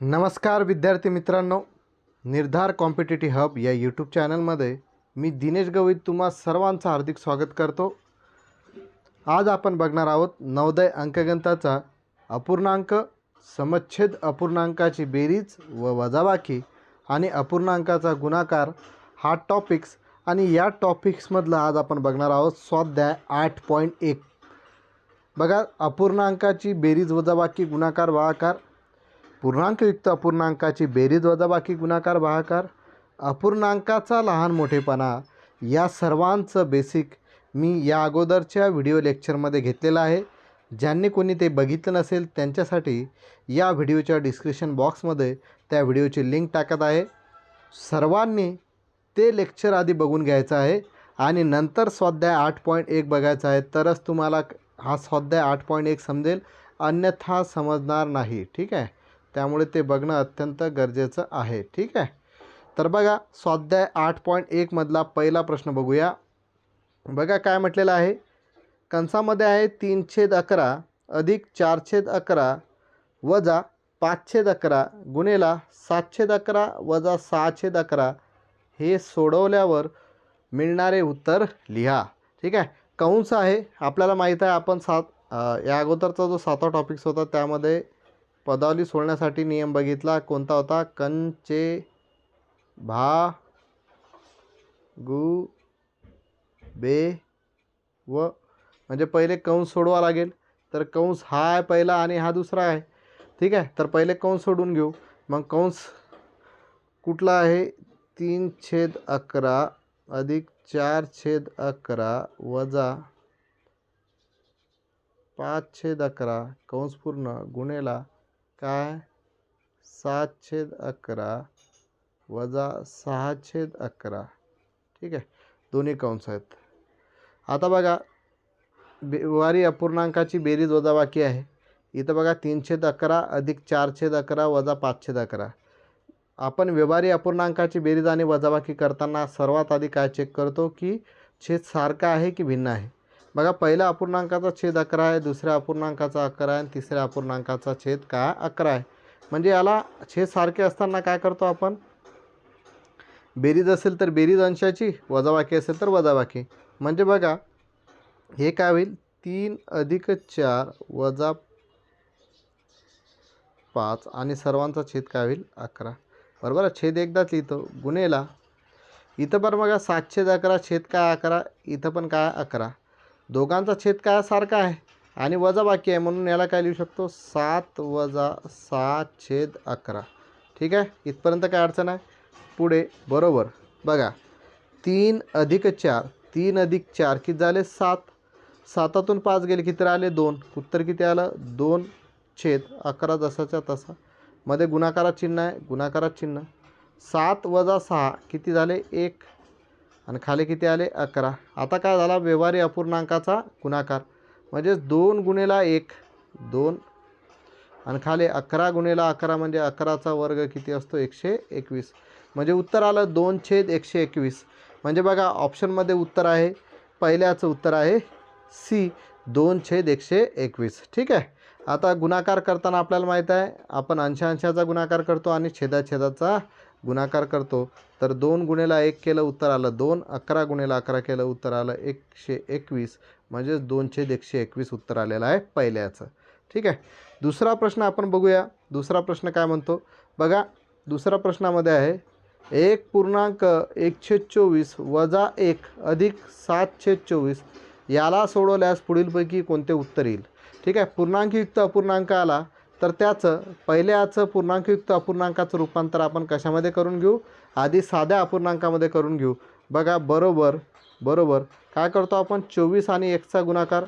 नमस्कार विद्यार्थी मित्रांनो. निर्धार कॉम्पिटेटिव्ह हब या यूट्यूब चॅनलमध्ये मी दिनेश गवई तुम्हा सर्वांचं हार्दिक स्वागत करतो. आज आपण बघणार आहोत नवोदय अंकगणताचा अपूर्णांक समच्छेद अपूर्णांकाची बेरीज व वजाबाकी आणि अपूर्णांकाचा गुणाकार हा टॉपिक्स आणि या टॉपिक्समधलं आज आपण बघणार आहोत स्वाध्याय आठ पॉईंट एक. बघा अपूर्णांकाची बेरीज वजाबाकी गुणाकार वाकार पूर्णांकयुक्त अपूर्णांकाची बेरीज वजाबाकी गुणाकार भागाकार अपूर्णांकाचा लहान मोठेपणा या सर्वांचं बेसिक मी या अगोदरच्या व्हिडिओ लेक्चरमध्ये घेतलेलं आहे. ज्यांनी कोणी ते बघितलं नसेल त्यांच्यासाठी या व्हिडिओच्या डिस्क्रिप्शन बॉक्समध्ये त्या व्हिडिओची लिंक टाकत आहे. सर्वांनी ते लेक्चर आधी बघून घ्यायचं आहे आणि नंतर स्वाध्याय आठ पॉईंट एक बघायचा आहे. तरच तुम्हाला हा स्वाध्याय आठ पॉईंट एक समजेल अन्यथा समजणार नाही. ठीक आहे? त्यामुळे ते बघणं अत्यंत गरजेचं आहे. ठीक आहे? तर बघा स्वाध्याय आठ पॉईंट एकमधला पहिला प्रश्न बघूया. बघा काय म्हटलेलं आहे? कंसामध्ये आहे तीन छेद अकरा अधिक चार छेद अकरा वजा पाच छेद अकरा गुणेला सात छेद अकरा वजा सहा छेद अकरा हे सोडवल्यावर मिळणारे उत्तर लिहा. ठीक आहे? कंस आहे आपल्याला माहीत आहे आपण सात या अगोदरचा जो सातवा टॉपिक्स होता त्यामध्ये पदावली सोडण्यासाठी नियम बघितला. कोणता होता? कंचे भा गु बे व. म्हणजे पहिले कंस सोडवा लागेल. तर कंस हा आहे पहिला आणि हा दुसरा आहे. ठीक आहे? तर पहिले कंस सोडून घेऊ. मग कंस कुठला आहे? तीन छेद अकरा अधिक चार छेद अकरा वजा पाच छेद अकरा. कंस पूर्ण गुणेला काय? सात छेद अकरा वजा सहा छेद अकरा. ठीक आहे. दोन्ही कंस आहेत. आता बघा बेवारी अपूर्णांकाची बेरीज वजाबाकी आहे. इथं बघा तीन छेद अकरा अधिक चार छेद अकरा वजा पाच छेद अकरा. आपण व्यवहारी अपूर्णांकाची बेरीज आणि वजाबाकी करताना सर्वात आधी काय चेक करतो की छेद सारखा आहे की भिन्न आहे? बघा पहिल्या अपूर्णांकाचा छेद अकरा आहे दुसऱ्या अपूर्णांकाचा अकरा आहे आणि तिसऱ्या अपूर्णांकाचा छेद काय अकरा आहे. म्हणजे याला छेद सारखे असताना काय करतो आपण? बेरीज असेल तर बेरीज अंशाची वजाबाकी असेल तर वजाबाकी. म्हणजे बघा हे काय होईल? तीन अधिक चार वजा पाच आणि सर्वांचा छेद काय होईल? अकरा. बरोबर छेद एकदाच लिहितो. गुन्हेला इथं पण बघा सातशे अकरा छेद काय अकरा? इथं पण काय अकरा. दोघांचा छेद काय सारखा आहे? आणि वजा बाकी आहे म्हणून याला काय लिहू शकतो? सात वजा सात छेद अकरा. ठीक आहे? इथपर्यंत काय अडचण आहे? पुढे. बरोबर. बघा. तीन अधिक चार. तीन अधिक चार. किती झाले? सात. सातातून पाच गेले. किती राहिले? दोन. उत्तर किती आलं? दोन छेद अकरा जसाच्या तसा. मध्ये गुणाकारात चिन्ह आहे. गुणाकारात चिन्ह. सात वजा सहा. किती झाले? एक. आणि खाली किती आले? अकरा. आता काय झाला? व्यवहारी अपूर्णांकाचा गुणाकार. म्हणजेच दोन गुणेला एक दोन. आणि खाली अकरा गुणेला अकरा म्हणजे अकराचा वर्ग किती असतो? एकशे एकवीस. म्हणजे उत्तर आलं दोन छेद एकशे एकवीस. म्हणजे बघा ऑप्शनमध्ये उत्तर आहे. पहिल्याचं उत्तर आहे सी. दोन छेद एकशे एकवीस. ठीक आहे? आता गुणाकार करताना आपल्याला माहीत आहे आपण अंशांशाचा गुणाकार करतो आणि छेदाछेदाचा गुणाकार करतो. तर दोन गुणेला एक केलं उत्तर आलं दोन अकरा गुणेला अकरा केलं उत्तर आलं एकशे एकवीस. म्हणजेच दोनशे एकशे एकवीस उत्तर आलेलं आहे पहिल्याचं. ठीक आहे? दुसरा प्रश्न आपण बघूया. दुसरा प्रश्न काय म्हणतो? बघा दुसऱ्या प्रश्नामध्ये आहे. एक पूर्णांक एकशे चोवीस वजा एक अधिक सात छेद चोवीस याला सोडवल्यास पुढीलपैकी कोणते उत्तर येईल? ठीक आहे? पूर्णांकयुक्त अपूर्णांक आला. तर त्याचं पहिल्याचं पूर्णांकयुक्त अपूर्णांकाचं रूपांतर आपण कशामध्ये करून घेऊ? आधी साध्या अपूर्णांकामध्ये करून घेऊ. बघा बरोबर बरोबर. काय करतो आपण? चोवीस आणि एकचा गुणाकार.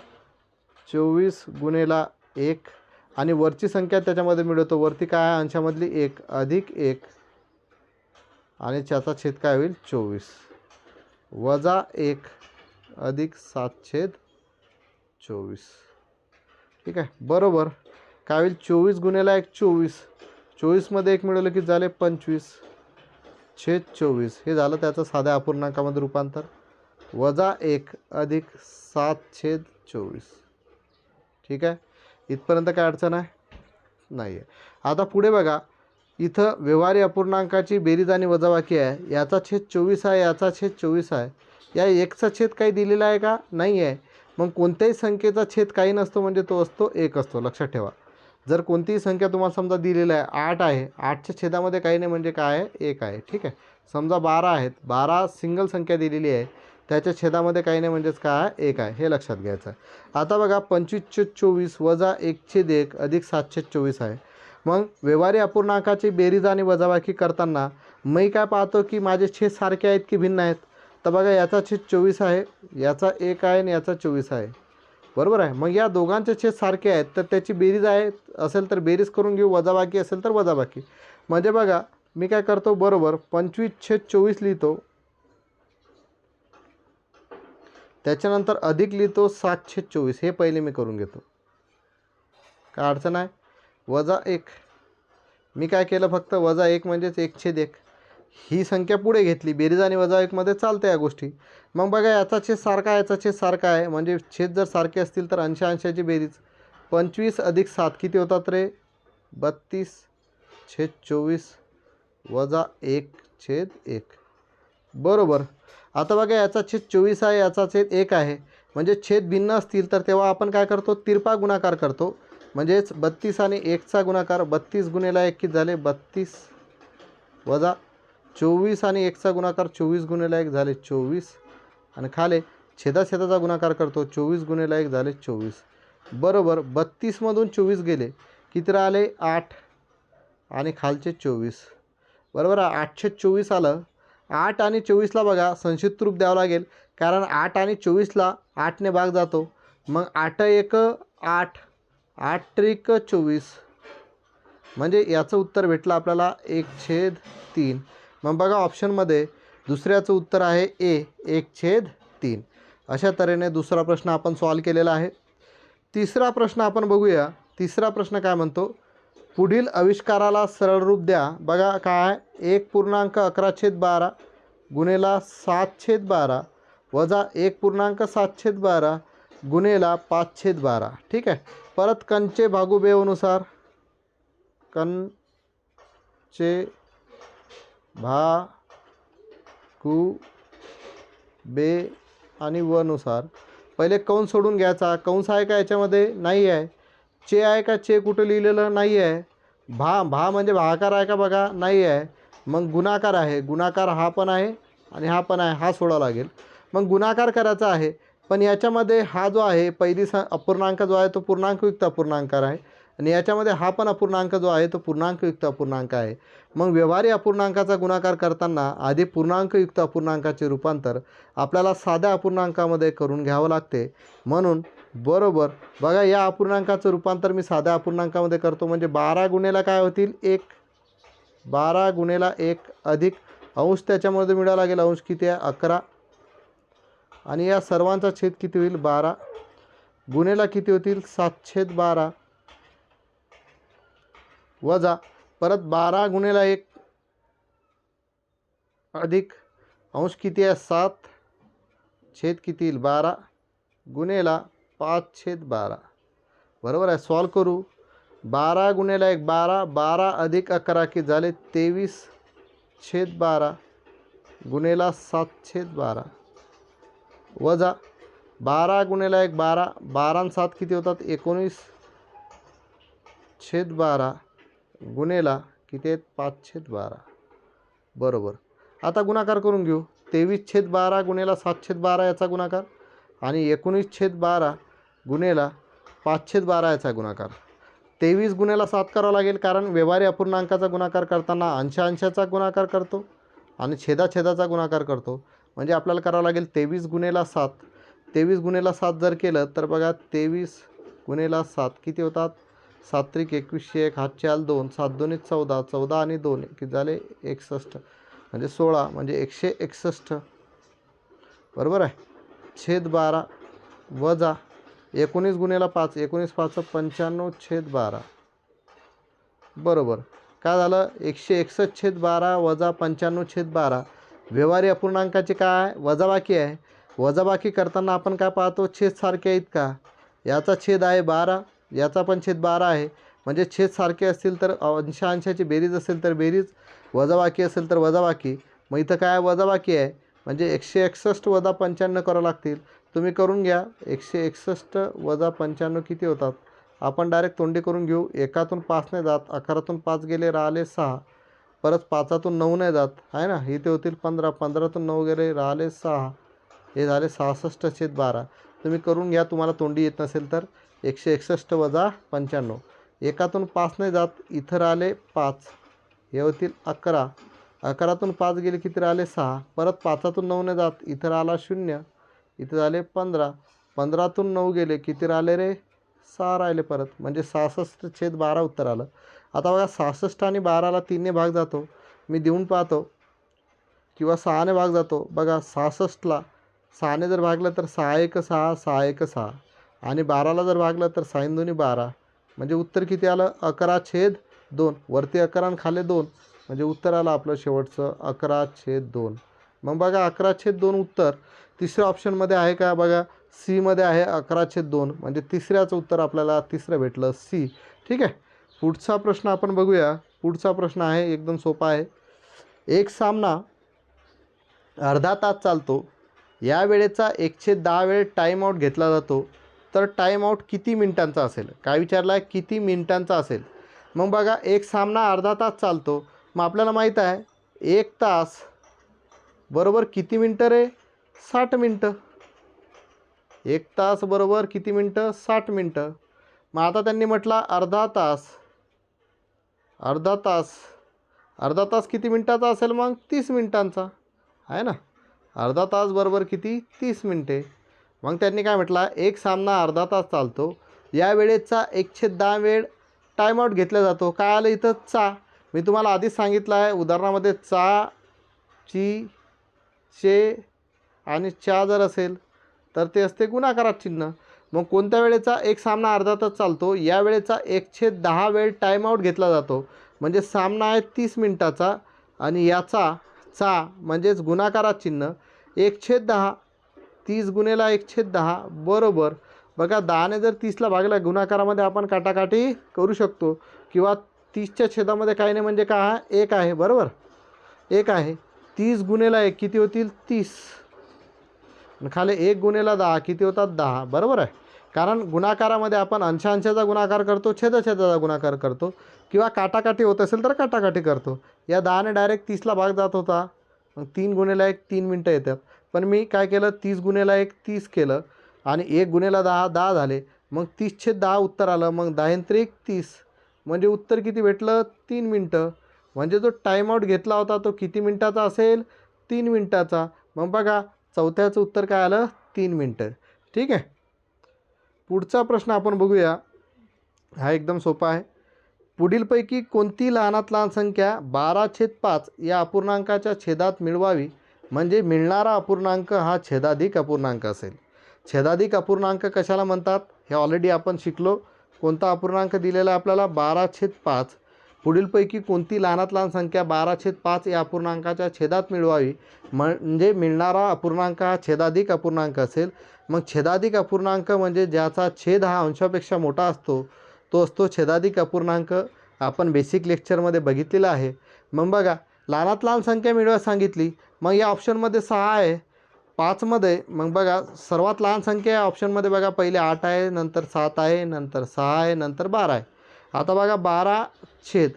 चोवीस गुणेला एक. आणि वरची संख्या त्याच्यामध्ये मिळवतो. वरती काय आहे? अंशामधली एक अधिक एक. आणि त्याचा छेद काय होईल? चोवीस. वजा एक अधिक सात छेद चोवीस. ठीक आहे? बरोबर. काय होईल चोवीस गुन्ह्याला एक चोवीस. चोवीसमध्ये एक मिळवलं की झाले पंचवीस. छेद चोवीस. हे झालं त्याचं साध्या अपूर्णांकामध्ये रूपांतर. वजा एक अधिक सात छेद चोवीस. ठीक आहे? इथपर्यंत काय अडचण आहे? नाही आहे आता पुढे बघा. इथं व्यवहारी अपूर्णांकाची बेरीज आणि वजाबाकी आहे. याचा छेद चोवीस आहे याचा छेद चोवीस आहे. या एकचा छेद काही दिलेला आहे का? नाही आहे मग कोणत्याही संख्येचा छेद काही नसतो म्हणजे तो असतो एक असतो. लक्षात ठेवा. जर कोणतीही संख्या तुम्हाला समजा दिलेली आहे आठ आहे आठच्या छेदामध्ये काही नाही म्हणजे काय आहे? एक आहे. ठीक आहे? समजा बारा आहेत. बारा सिंगल संख्या दिलेली आहे. त्याच्या छेदामध्ये काही नाही म्हणजेच काय आहे? एक आहे. हे लक्षात घ्यायचं आहे. आता बघा पंचवीसशे चोवीस वजा एक छेद एक अधिक सातशे चोवीस आहे. मग व्यवहारी अपूर्णांकाची बेरीज आणि वजाबाकी करताना मी काय पाहतो की माझे छेद सारखे आहेत की भिन्न आहेत? तर बघा याचा छेद चोवीस आहे याचा एक आहे आणि याचा चोवीस आहे. बरोबर आहे. मग या दोघांचे छेद सारखे आहेत तर त्याची बेरीज आहे असेल तर बेरीज करून घेऊ वजाबाकी असेल तर वजाबाकी. म्हणजे बघा मी काय करतो बरोबर पंचवीस छेद चोवीस लिहितो. त्याच्यानंतर अधिक लिहितो सात छेद चोवीस. हे पहिले मी करून घेतो. काय अडचण आहे? वजा एक. मी काय केलं फक्त? वजा एक म्हणजेच एक छेद एक. ही संख्या पुढे घेतली. बेरीज आणि वजा एकमध्ये चालतं या गोष्टी. मग बघा याचा छेद सारखा आहे याचा छेद सारखा आहे. म्हणजे छेद जर सारखे असतील तर अंश अंशाची बेरीज. पंचवीस अधिक सात किती होतात रे? बत्तीस छेद चोवीस वजा एक छेद एक. बरोबर. आता बघा याचा छेद चोवीस आहे याचा छेद एक आहे. म्हणजे छेद भिन्न असतील तर तेव्हा आपण काय करतो? तिरपा गुणाकार करतो. म्हणजेच बत्तीस आणि एकचा गुणाकार बत्तीस गुणेला एक किती झाले? बत्तीस वजा चोवीस आणि एकचा गुणाकार चोवीस गुणेला एक झाले चोवीस. आणि खाले छेदाछेदाचा गुणाकार करतो चोवीस गुणेला एक झाले चोवीस. बरोबर बत्तीसमधून चोवीस गेले किती राहिले आठ. आणि खालचे चोवीस. बरोबर आठशे चोवीस आलं. आठ आणि चोवीसला बघा संक्षिप्त रूप द्यावं लागेल. कारण आठ आणि चोवीसला आठने भाग जातो. मग आठ एक आठ. आठ त्रिक चोवीस. म्हणजे याचं उत्तर भेटलं आपल्याला एक छेद तीन. मग बघा ऑप्शनमध्ये दुसऱ्याचं उत्तर आहे ए एक छेद तीन. अशा तऱ्हेने दुसरा प्रश्न आपण सॉल्व केलेला आहे. तिसरा प्रश्न आपण बघूया. तिसरा प्रश्न काय म्हणतो? पुढील आविष्काराला सरळ रूप द्या. बघा काय? एक पूर्णांक अकरा छेद बारा गुणेला सात छेद बारा वजा एक पूर्णांक सात छेद बारा गुणेला पाच छेद बारा. ठीक आहे? परत कंचे भागुबेवनुसार कंचे भा कु बे आणि वनुसार. पहिले कंस सोडून घ्यायचा. कंस आहे का याच्यामध्ये? नाही आहे. चे आहे का चे? कुठं लिहिलेलं नाही आहे. भा भा म्हणजे भाकार आहे का बघा? नाही आहे. मग गुणाकार आहे. गुणाकार हा पण आहे आणि हा पण आहे. हा सोडावा लागेल. मग गुणाकार करायचा आहे. पण याच्यामध्ये हा जो आहे पहिली स अपूर्णांक जो आहे तो पूर्णांकयुक्त अपूर्णांकार आहे. आणि याच्यामध्ये हा पण अपूर्णांक जो आहे तो पूर्णांकयुक्त अपूर्णांक आहे. मग व्यवहारी अपूर्णांकाचा गुणाकार करताना आधी पूर्णांकयुक्त अपूर्णांकाचे रूपांतर आपल्याला साध्या अपूर्णांकामध्ये करून घ्यावं लागते. म्हणून बरोबर बघा या अपूर्णांकाचं रूपांतर मी साध्या अपूर्णांकामध्ये करतो म्हणजे बारा गुणेला काय होतील? एक. बारा गुणेला एक अधिक अंश त्याच्यामध्ये मिळावा लागेल. अंश किती आहे? अकरा. आणि या सर्वांचा छेद किती होईल? बारा. गुणेला किती होतील? सात छेद बारा. वजा परत बारा गुणेला एक। अधिक अंश किती आहे? सात। छेद किती येईल? बारा। गुणेला पाच छेद बारा। बरोबर आहे सॉल्व करू। बारा गुणेला एक बारा। बारा अधिक अकरा की झाले तेवीस छेद बारा। गुणेला सात छेद बारा। वजा बारा गुणेला एक बारा। बारा सात किती होतात? एकोणीस छेद बारा। गुणेला किती आहेत पाच छेद बारा. बरोबर. आता गुणाकार करून घेऊ. तेवीस छेद बारा गुणेला सात छेद बारा याचा गुणाकार आणि एकोणीस छेद बारा गुणेला पाच छेद बारा याचा गुणाकार. तेवीस गुन्ह्याला सात करावं लागेल कारण व्यवहारी अपूर्णांकाचा गुणाकार करताना अंशांशाचा गुणाकार करतो आणि छेदाछेदाचा गुणाकार करतो. म्हणजे आपल्याला करावं लागेल तेवीस गुणेला सात. तेवीस गुणेला सात जर केलं तर बघा तेवीस गुणेला सात किती होतात? सात्रिक एकवीसशे एक हातचे आल दोन सात दोन्ही चौदा चौदा आणि दोन की झाले? एकसष्ट. म्हणजे सोळा म्हणजे एकशे एकसष्ट. बरोबर आहे? छेद बारा वजा एकोणीस गुणेला पाच एकोणीस पाच पंच्याण्णव छेद बारा. बरोबर. काय झालं? एकशे एकसष्ट छेद बारा वजा पंच्याण्णव छेद बारा. व्यवहारी अपूर्णांकाचे काय? वजाबाकी आहे. वजाबाकी करताना आपण काय पाहतो? छेद सारखे आहेत का? याचा छेद आहे बारा. याचा पण छेद बारा आहे. म्हणजे छेद सारखे असतील तर अंश अंशाची बेरीज असेल तर बेरीज वजाबाकी असेल तर वजाबाकी. मग इथं काय वजाबाकी आहे? म्हणजे एकशे एकसष्ट वजा पंच्याण्णव करावं लागतील. तुम्ही करून घ्या. एकशे एकसष्ट वजा पंच्याण्णव किती होतात? आपण डायरेक्ट तोंडी करून घेऊ. एकातून पाच नाही जात. अकरातून पाच गेले राहिले सहा. परत पाचातून नऊ नाही जात. आहे ना? इथे होतील पंधरा. पंधरातून नऊ गेले राहिले सहा. हे झाले सहासष्ट छेद बारा. तुम्ही करून घ्या तुम्हाला तोंडी येत नसेल तर. एकशे एकसष्ट वजा पंच्याण्णव. एकातून पाच नाही जात इथं राहिले पाच. हे होतील अकरा. अकरातून पाच गेले किती राहिले? सहा. परत पाचातून नऊ नाही जात इथं राहिला शून्य. इथं झाले पंधरा. पंधरातून नऊ गेले किती राहिले रे? सहा राहिले परत. म्हणजे सहासष्ट छेद बारा उत्तर आलं. आता बघा सहासष्ट आणि बाराला तीनने भाग जातो. मी देऊन पाहतो. किंवा सहाने भाग जातो. बघा सहासष्टला सहाने जर भागलं तर सहा एक सहा सहा एक सहा. आणि बाराला जर भागलं तर साईन दोन्ही बारा. म्हणजे उत्तर किती आलं? अकरा छेद दोन. वरती अकरा आणि खाली दोन. म्हणजे उत्तर आलं आपलं शेवटचं. अकरा छेद दोन. मग बघा अकरा छेद दोन उत्तर. तिसऱ्या ऑप्शनमध्ये आहे का? बघा सीमध्ये आहे अकरा छेद दोन. म्हणजे तिसऱ्याचं उत्तर आपल्याला तिसरं भेटलं सी ठीक आहे? पुढचा प्रश्न आपण बघूया. पुढचा प्रश्न आहे एकदम सोपा आहे. एक सामना अर्धा तास चालतो. या वेळेचा एकशे दहा वेळ टाईमआउट घेतला जातो. तर टाईमआउट किती मिनिटांचा असेल? काय विचारला आहे किती मिनिटांचा असेल? मग बघा एक सामना अर्धा तास चालतो. मग आपल्याला माहीत आहे एक तास बरोबर किती मिनटं रे? साठ मिनटं. एक तास बरोबर किती मिनटं? साठ मिनटं. मग आता त्यांनी म्हटला अर्धा तास. अर्धा तास. अर्धा तास किती मिनटाचा असेल मग? तीस मिनटांचा. आहे ना? अर्धा तास बरोबर किती? तीस मिनटे. मग त्यांनी काय म्हटला? एक सामना अर्धा तास चालतो. या वेळेचा एकशे दहा वेळ टाईमआउट घेतला जातो. काय आलं इथं? चा. मी तुम्हाला आधीच सांगितलं आहे उदाहरणामध्ये चा ची चे आणि चा जर असेल तर ते असते गुणाकारात चिन्ह. मग कोणत्या वेळेचा एक सामना अर्धा तास चालतो? या वेळेचा एकशे दहा वेळ टाईमआउट घेतला जातो. म्हणजे सामना आहे तीस मिनटाचा आणि याचा चा म्हणजेच गुणाकारात चिन्ह. एकशे दहा तीस गुणेला छेद दहा बरोबर. बघा दहाने जर तीसला भागला गुणाकारामध्ये आपण काटाकाटी करू शकतो. किंवा तीसच्या छेदामध्ये काही नाही म्हणजे काय एक आहे बरोबर? एक आहे. तीस गुणेला एक किती होतील? तीस. खाली एक गुणेला दहा किती होतात? दहा बरोबर आहे? कारण गुणाकारामध्ये आपण अंशांशाचा गुणाकार करतो छेदछेदाचा गुणाकार करतो किंवा काटाकाटी होत असेल तर काटाकाटी करतो. या दहाने डायरेक्ट तीसला भाग जात होता. मग तीन गुणेला एक तीन मिनटं येतात. पण मी काय केलं? तीस गुणेला एक तीस केलं. आणि एक गुणेला दहा दहा झाले. मग तीसशे दहा उत्तर आलं. मग दहांत्रिक तीस. म्हणजे उत्तर किती भेटलं? तीन मिनटं. म्हणजे जो टाईमआउट घेतला होता तो किती मिनटाचा असेल? तीन मिनटाचा. मग बघा चौथ्याचं उत्तर काय आलं? तीन मिनटं. ठीक आहे? पुढचा प्रश्न आपण बघूया. हा एकदम सोपा आहे. पुढीलपैकी कोणती लहानात लहान संख्या बारा छेद पाच या अपूर्णांकाच्या छेदात मिळवावी? म्हणजे मिळणारा अपूर्णांक हा छेदाधिक अपूर्णांक असेल. छेदाधिक अपूर्णांक कशाला म्हणतात? हे ऑलरेडी आपण शिकलो. कोणता अपूर्णांक दिलेला आपल्याला? बारा छेद पाच. पुढीलपैकी कोणती लहानात लहान संख्या बारा छेद पाच या अपूर्णांकाच्या छेदात मिळवावी? म्हणजे मिळणारा अपूर्णांक हा छेदाधिक अपूर्णांक असेल. मग छेदाधिक अपूर्णांक म्हणजे ज्याचा छेद हा अंशापेक्षा मोठा असतो तो असतो छेदाधिक अपूर्णांक. आपण बेसिक लेक्चरमध्ये बघितलेला आहे. मग बघा लहानात लहान संख्या मिळवा सांगितली. मग या ऑप्शनमध्ये सहा आहे. पाचमध्ये मग बघा सर्वात लहान संख्या या ऑप्शनमध्ये बघा पहिले आठ आहे नंतर सात आहे नंतर सहा आहे नंतर बारा आहे. आता बघा बारा छेद.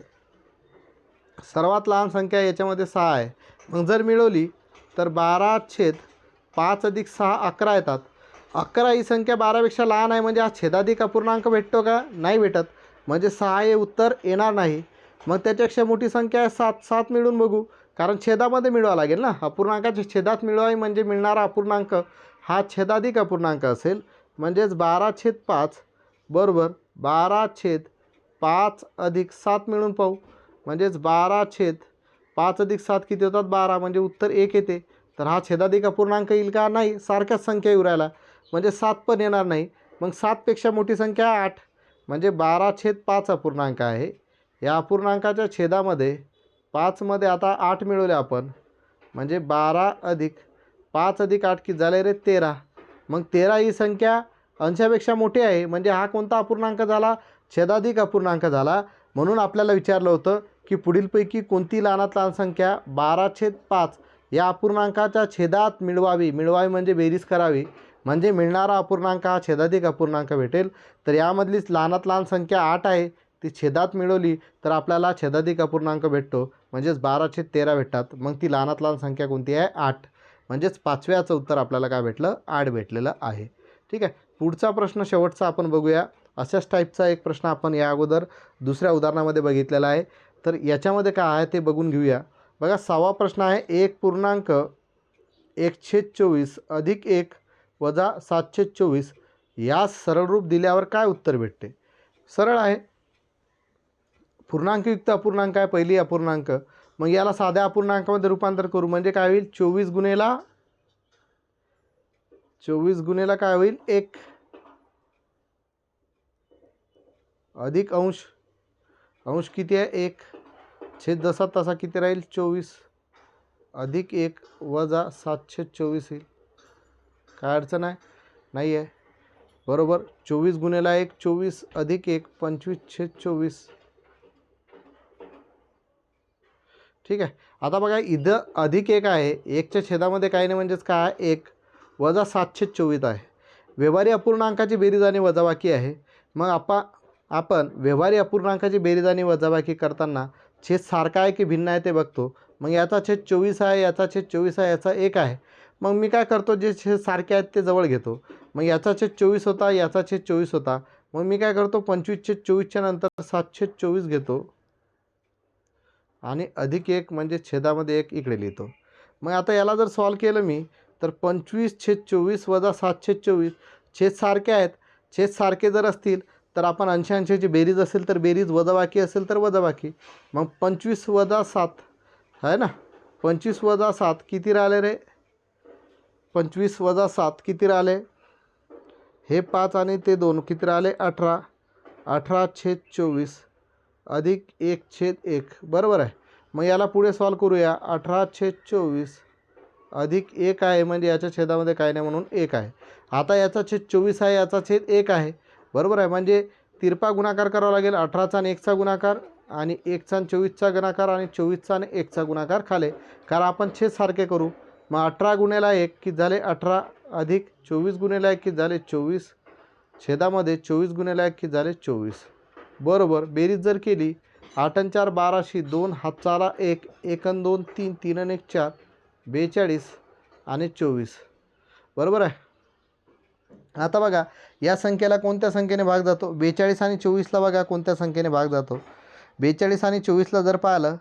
सर्वात लहान संख्या याच्यामध्ये सहा आहे. मग जर मिळवली तर बारा छेद पाच अधिक सहा अकरा येतात. अकरा ही संख्या बारापेक्षा लहान आहे म्हणजे हा छेदाधिक अपूर्णांक भेटतो का? नाही भेटत. म्हणजे सहा हे उत्तर येणार नाही. मग त्याच्यापेक्षा मोठी संख्या आहे सात. सात मिळून बघू. कारण छेदामध्ये मिळवावं लागेल ना. अपूर्णांकाच्या छेदात मिळवावी म्हणजे मिळणारा अपूर्णांक हा छेदाधिक अपूर्णांक असेल. म्हणजेच बारा छेद पाच बरोबर बारा छेद पाच अधिक सात मिळून पाहू. म्हणजेच बारा छेद पाच अधिक सात किती होतात? बारा. म्हणजे उत्तर एक येते. तर हा छेदाधिक अपूर्णांक येईल का? नाही. सारख्याच संख्या येऊ राहिला. म्हणजे सात पण येणार नाही. मग सातपेक्षा मोठी संख्या आठ. म्हणजे बारा छेद पाच अपूर्णांक आहे. या अपूर्णांकाच्या छेदामध्ये पाचमध्ये आता आठ मिळवले आपण. म्हणजे बारा अधिक पाच अधिक आठ किती झाले रे? तेरा. मग तेरा ही संख्या अंशापेक्षा मोठी आहे. म्हणजे हा कोणता अपूर्णांक झाला? छेदाधिक अपूर्णांक झाला. म्हणून आपल्याला विचारलं होतं की पुढीलपैकी कोणती लहानात लहान संख्या बारा छेद पाच या अपूर्णांकाच्या छेदात मिळवावी? मिळवावी म्हणजे बेरीज करावी. म्हणजे मिळणारा अपूर्णांक हा छेदाधिक अपूर्णांक भेटेल. तर यामधलीच लहानात लहान संख्या आठ आहे. ती छेदात मिळवली तर आपल्याला छेदाधिक अपूर्णांक भेटतो. म्हणजेच बारा छेद तेरा भेटतात. मग ती लहानात लहान संख्या कोणती आहे? आठ. म्हणजेच पाचव्याचं उत्तर आपल्याला काय भेटलं? आठ भेटलेलं आहे. ठीक आहे. पुढचा प्रश्न शेवटचा आपण बघूया. अशाच टाईपचा एक प्रश्न आपण या अगोदर दुसऱ्या उदाहरणामध्ये बघितलेला आहे. तर याच्यामध्ये काय आहे ते बघून घेऊया. बघा सहावा प्रश्न आहे एक पूर्णांक एकशे चोवीस अधिक एक वजा सातशे चोवीस यास सरळ रूप दिल्यावर काय उत्तर भेटते? सरळ आहे. पूर्णांकयुक्त अपूर्णांक आहे पहिली अपूर्णांक. मग याला साध्या अपूर्णांकामध्ये रूपांतर करू. म्हणजे काय होईल? चोवीस गुणेला चोवीस गुणेला काय होईल? एक. अधिक अंश. अंश किती आहे? एक. छेद जसा तसा किती राहील? चोवीस. अधिक एक वजा सातशे चोवीस येईल. काय अडचण आहे? नाही आहे. बरोबर. चोवीस गुणेला एक चोवीस अधिक एक पंचवीस छेद चोवीस. ठीक आहे. आता बघा इथं अधिक एक आहे. एकच्या छेदामध्ये काही नाही म्हणजेच काय? एक वजा सातशे चोवीस आहे. व्यवहारी अपूर्णांकाची बेरीज आणि वजाबाकी आहे. मग आपा आपण व्यवहारी अपूर्णांकाची बेरीज आणि वजाबाकी करताना छेद सारखा आहे की भिन्न आहे ते बघतो. मग याचा छेद चोवीस आहे याचा छेद चोवीस आहे याचा एक आहे. मग मी काय करतो जे छेद सारखे आहेत ते जवळ घेतो. मग याचा छेद चोवीस होता याचा छेद चोवीस होता. मग मी काय करतो पंचवीस छेद चोवीसच्या नंतर सातशे चोवीस घेतो. आणि अधिक एक म्हणजे छेदामध्ये एक इकडे लिहितो. मग आता याला जर सॉल्व केलं मी तर पंचवीस छेद चोवीस वजा सातशे चोवीस. छेद सारखे आहेत. छेद सारखे जर असतील तर आपण अंशांशाची बेरीज असेल तर बेरीज वजाबाकी असेल तर वजाबाकी मग पंचवीस वजा सात आहे ना? पंचवीस वजा सात किती राहिले रे? पंचवीस वजा सात किती राहिले? हे पाच आणि ते दोन किती राहिले? अठरा. अठरा छेद चोवीस अधिक एक छेद एक. बरोबर आहे. मग याला पुढे सॉल्व करूया. अठरा छेद चोवीस अधिक एक आहे. म्हणजे याच्या छेदामध्ये काय नाही म्हणून एक आहे. आता याचा छेद चोवीस आहे याचा छेद एक आहे. बरोबर आहे. म्हणजे तिरपा गुणाकार करावा लागेल अठराचा आणि एकचा गुणाकार आणि एकचा आणि चोवीसचा गुणाकार आणि चोवीसचा आणि एकचा गुणाकार खाले. कारण आपण छेद सारखे करू. मग अठरा गुणेला एक की झाले अठरा अधिक चोवीस गुणेला एक की झाले चोवीस. छेदामध्ये चोवीस गुणेला एक की झाले चोवीस. बरोबर. बेरीज जर केली आठ आणि चार बाराशी दोन हातचाला एक एक दोन तीन तीन आणि एक चार बेचाळीस आणि चोवीस. बरोबर आहे. आता बघा या संख्येला कोणत्या संख्येने भाग जातो? बेचाळीस आणि चोवीसला बघा कोणत्या संख्येने भाग जातो. बेचाळीस आणि चोवीसला जर पाहिलं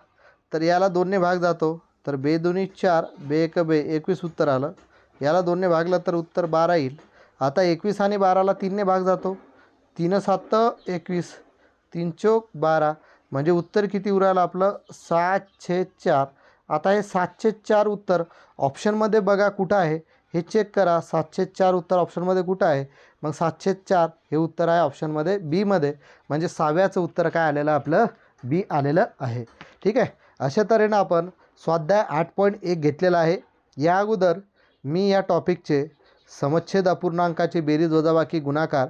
तर याला दोनने भाग जातो. तर बे दोन्ही चार बे एक बे एकवीस उत्तर आलं. याला दोनने भागलं तर उत्तर बारा येईल. आता एकवीस आणि बाराला तीनने भाग जातो. तीन सात एकवीस. तीन चोक बारा. म्हणजे उत्तर किती उरायला आपलं? सात चार. आता हे सातशे चार उत्तर ऑप्शनमध्ये बघा कुठं आहे? हे चेक करा. सातशे चार उत्तर ऑप्शनमध्ये कुठं आहे? मग सातशे चार हे उत्तर आहे ऑप्शनमध्ये बीमध्ये म्हणजे सहाव्याचं उत्तर काय आलेलं आपलं? बी आलेलं आहे. ठीक आहे? अशा तऱ्हेनं आपण स्वाध्याय आठ पॉईंट एक घेतलेला आहे. या अगोदर मी या टॉपिकचे समच्छेद अपूर्णांकाची बेरीज वजाबाकी गुणाकार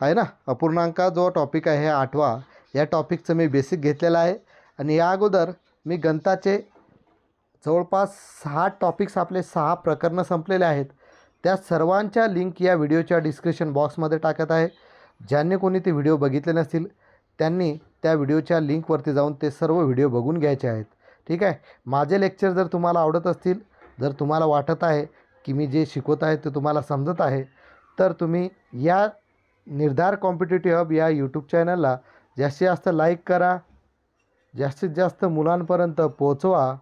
आहे ना? अपूर्णांका जो टॉपिक आहे आठवा. या टॉपिकचं मी बेसिक घेतलेलं आहे. आणि या अगोदर मी गणताचे जवळपास सहा टॉपिक्स आपले सहा प्रकरणं संपलेले आहेत. त्या सर्वांच्या लिंक या व्हिडिओच्या डिस्क्रिप्शन बॉक्समध्ये टाकत आहे. ज्यांनी कोणी ते व्हिडिओ बघितले नसतील त्यांनी त्या व्हिडिओच्या लिंकवरती जाऊन ते सर्व व्हिडिओ बघून घ्यायचे आहेत. ठीक आहे? माझे लेक्चर जर तुम्हाला आवडत असतील जर तुम्हाला वाटत आहे की मी जे शिकवत आहे ते तुम्हाला समजत आहे तर तुम्ही या निर्धार कॉम्पिटेटिव्ह हब या यूट्यूब चॅनलला जास्तीत जास्त लाईक करा. जास्तीत जास्त मुलांपर्यंत पोचवा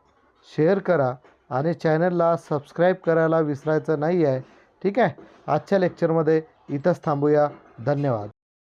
शेअर करा आणि चॅनलला सबस्क्राईब करायला विसरायचं नाही आहे. ठीक आहे? आजच्या लेक्चरमध्ये इथंच थांबूया. धन्यवाद.